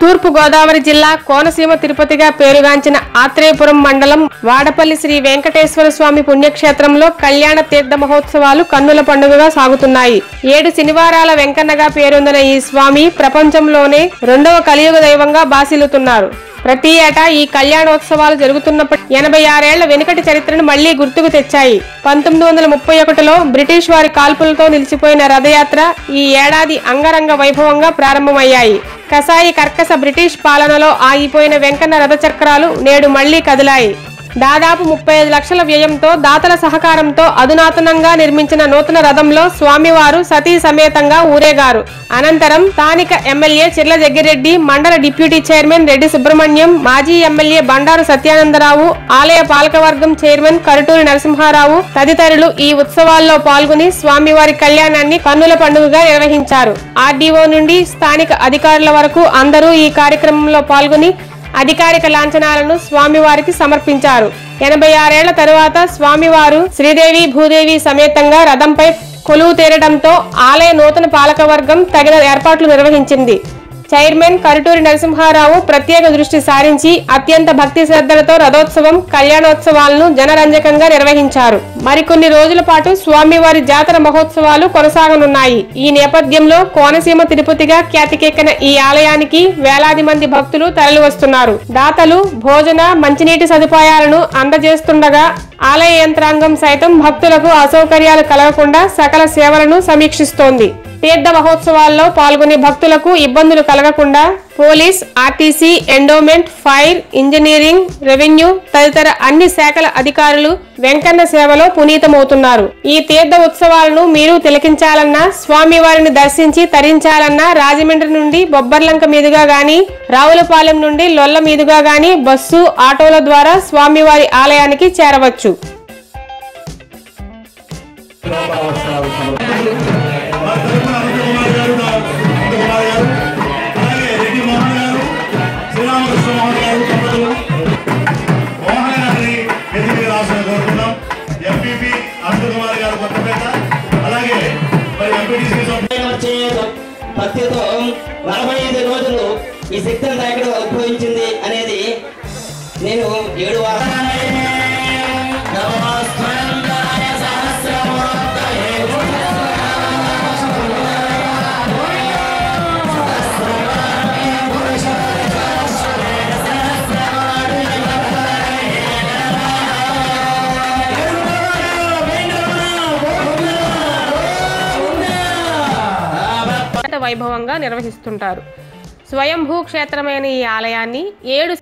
తూర్పుగోదావరి జిల్లా కోనసీమ తిరుపతిగా పేరుగాంచిన ఆత్రేయపురం మండలం వాడపల్లి శ్రీ వెంకటేశ్వర స్వామి పుణ్యక్షేత్రంలో కళ్యాణ తీర్థ మహోత్సవాలు కన్నుల పండుగగా సాగుతున్నాయి. ఏడు శనివారాల వెంకన్నగా పేరొందిన ఈ స్వామి ప్రపంచంలోనే రెండవ కలియుగ దైవంగా బాసిల్లుతున్నారు. ప్రతి ఏటా ఈ కళ్యాణోత్సవాలు జరుగుతున్నప్పుడు ఎనభై ఆరేళ్ళ వెనుకటి చరిత్రను మళ్ళీ గుర్తుకు తెచ్చాయి. పంతొమ్మిది వందల ముప్పై ఒకటిలో బ్రిటిష్ వారి కాల్పులతో నిలిచిపోయిన రథయాత్ర ఈ ఏడాది అంగరంగ వైభవంగా ప్రారంభమయ్యాయి. కసాయి కర్కస బ్రిటిష్ పాలనలో ఆగిపోయిన వెంకన్న రథచక్రాలు నేడు మళ్ళీ కదిలాయి. దాదాపు ముప్పై ఐదు లక్షల వ్యయంతో దాతల సహకారంతో అధునాతనంగా నిర్మించిన నూతన రథంలో స్వామివారు సతీ సమేతంగా ఊరేగారు. అనంతరం స్థానిక ఎమ్మెల్యే చిర్ల జగ్గిరెడ్డి మండల డిప్యూటీ చైర్మన్ రెడ్డి సుబ్రహ్మణ్యం మాజీ ఎమ్మెల్యే బండారు సత్యానందరావు ఆలయ పాలకవర్గం చైర్మన్ కరుటూరి నరసింహారావు తదితరులు ఈ ఉత్సవాల్లో పాల్గొని స్వామివారి కళ్యాణాన్ని కన్నుల పండుగగా నిర్వహించారు. ఆర్డీఓ నుండి స్థానిక అధికారుల వరకు అందరూ ఈ కార్యక్రమంలో పాల్గొని అధికారిక లాంఛనాలను స్వామివారికి సమర్పించారు. ఎనభై ఆరేళ్ళ తరువాత స్వామివారు శ్రీదేవి భూదేవి సమేతంగా రథంపై కొలువు తీరడంతో ఆలయ నూతన పాలకవర్గం తగిన ఏర్పాట్లు నిర్వహించింది. చైర్మన్ కరుటూరి నరసింహారావు ప్రత్యేక దృష్టి సారించి అత్యంత భక్తి శ్రద్ధలతో రథోత్సవం కళ్యాణోత్సవాలను జనరంజకంగా నిర్వహించారు. మరికొన్ని రోజుల పాటు స్వామివారి జాతర మహోత్సవాలు కొనసాగనున్నాయి. ఈ నేపథ్యంలో కోనసీమ తిరుపతిగా ఖ్యాతికెక్కిన ఈ ఆలయానికి వేలాది మంది భక్తులు తరలి వస్తున్నారు దాతలు భోజన మంచినీటి సదుపాయాలను అందజేస్తుండగా ఆలయ యంత్రాంగం సైతం భక్తులకు అసౌకర్యాలు కలగకుండా సకల సేవలను సమీక్షిస్తోంది. తీర్థ మహోత్సవాల్లో పాల్గొనే భక్తులకు ఇబ్బందులు కలగకుండా police RTC endowment fire engineering revenue తదితర అన్ని శాఖల అధికారులు వెంకన్న సేవలో పునీతమవుతున్నారు. ఈ తీర్థ ఉత్సవాలను మీరు తిలకించాలన్నా స్వామివారిని దర్శించి తరించాలన్నా రాజమండ్రి నుండి బొబ్బర్లంక మీదుగా గాని రావులపాలెం నుండి లొల్ల మీదుగా గాని బస్సు ఆటోల ద్వారా స్వామివారి ఆలయానికి చేరవచ్చు. కొత్తపేట అలాగే మరి ఎంపీటీసీ భక్తితో నలభై ఐదు రోజులు ఈ శక్తిని తాకడం ఉద్భవించింది అనేది నేను ఏడు వారాలు వైభవంగా నిర్వహిస్తుంటారు. స్వయంభూ క్షేత్రమైన ఈ ఆలయాన్ని ఏడు